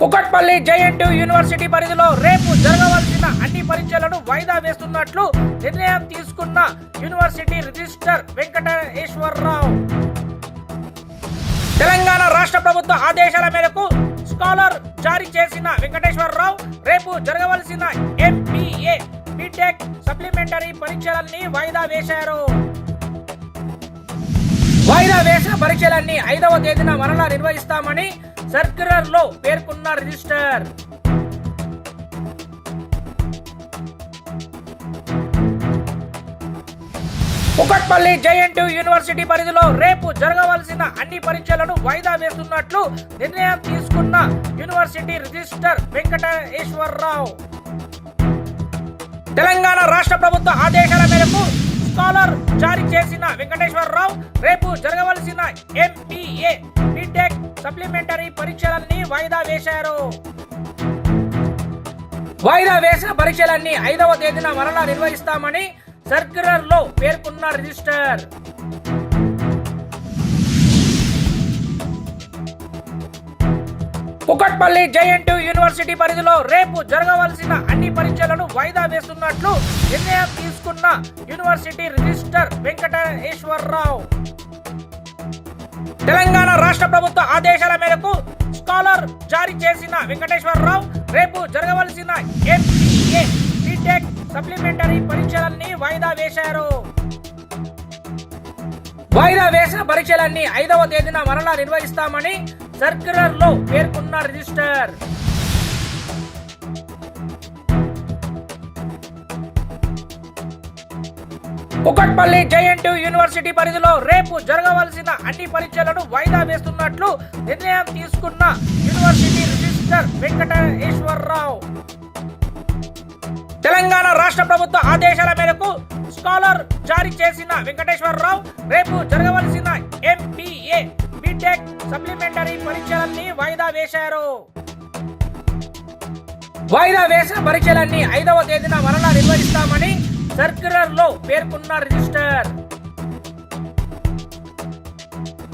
Kukatpally JNT university పరిధిలో రేపు జరగవలసిన అన్ని పరీక్షలను వాయిదా వేస్తున్నట్లు నిర్ణయం తీసుకున్న యూనివర్సిటీ రిజిస్టర్ వెంకటేశ్వరరావు. తెలంగాణ రాష్ట్ర ప్రభుత్వ ఆదేశాల మేరకు స్కాలర్ జారీ చేసిన వెంకటేశ్వరరావు రేపు జరగవలసిన ఎంపీఏ బీటెక్ సప్లిమెంటరీ పరీక్షలన్నీ వాయిదా వేశారు. వాయిదా వేసిన పరీక్షలన్నీ ఐదవ తేదీన మరలా నిర్వహిస్తామని సర్క్యులర్లో పేర్కొన్న రిజిస్టర్. కుకట్పల్లి జేఎన్టీ యూనివర్సిటీ పరిధిలో రేపు జరగవలసిన అన్ని పరీక్షలను వాయిదా వేస్తున్నట్లు నిర్ణయం తీసుకున్న యూనివర్సిటీ రిజిస్టర్ వెంకటేశ్వరరావు. తెలంగాణ రాష్ట్ర ప్రభుత్వ ఆదేశాల మేరకు స్కాలర్ జారీ చేసిన వెంకటేశ్వరరావు రేపు జరగవలసిన ఎంపీఏ సప్లిమెంటరీ పరీక్షలన్నీ వాయిదా వేశారు. వాయిదా వేసిన పరీక్షలన్నీ ఐదవ తేదీన మరలా నిర్వహిస్తామని సర్క్యులర్లో పేర్కొన్న రిజిస్టర్. కుకట్పల్లి జేఎన్టీ యూనివర్సిటీ పరిధిలో రేపు జరగవలసిన అన్ని పరీక్షలను వాయిదా వేస్తున్నట్లు నిర్ణయం తీసుకున్న యూనివర్సిటీ రిజిస్టర్ వెంకటేశ్వరరావు. తెలంగాణ రాష్ట్ర ప్రభుత్వ ఆదేశాల మేరకు స్కాలర్ జారీ చేసిన వెంకటేశ్వరరావు రేపు జరగవలసిన ఎంపీఏ బీటెక్ సప్లిమెంటరీ పరీక్షలన్నీ వాయిదా వేశారు. వాయిదా వేసిన పరీక్షలన్నీ ఐదవ తేదీన మరలా నిర్వహిస్తామని సర్క్యులర్లో పేర్కొన్న రిజిస్టర్. కుకట్పల్లి జేఎన్టీ యూనివర్సిటీ పరిధిలో రేపు జరగవలసిన అన్ని పరీక్షలను వాయిదా వేస్తున్నట్లు నిర్ణయం తీసుకున్న యూనివర్సిటీ రిజిస్టర్ వెంకటేశ్వరరావు. తెలంగాణ రాష్ట్ర ప్రభుత్వ ఆదేశాల మేరకు స్కాలర్ జారీ చేసిన వెంకటేశ్వరరావు రేపు జరగవలసిన ఎంపీఏ బీటెక్ సప్లిమెంటరీ పరీక్షలన్నీ వాయిదా వేశారు. వాయిదా వేసిన పరీక్షలన్నీ ఐదవ తేదీన మరలా నిర్వహిస్తామని సర్క్యులర్లో పేర్కొన్న రిజిస్టర్.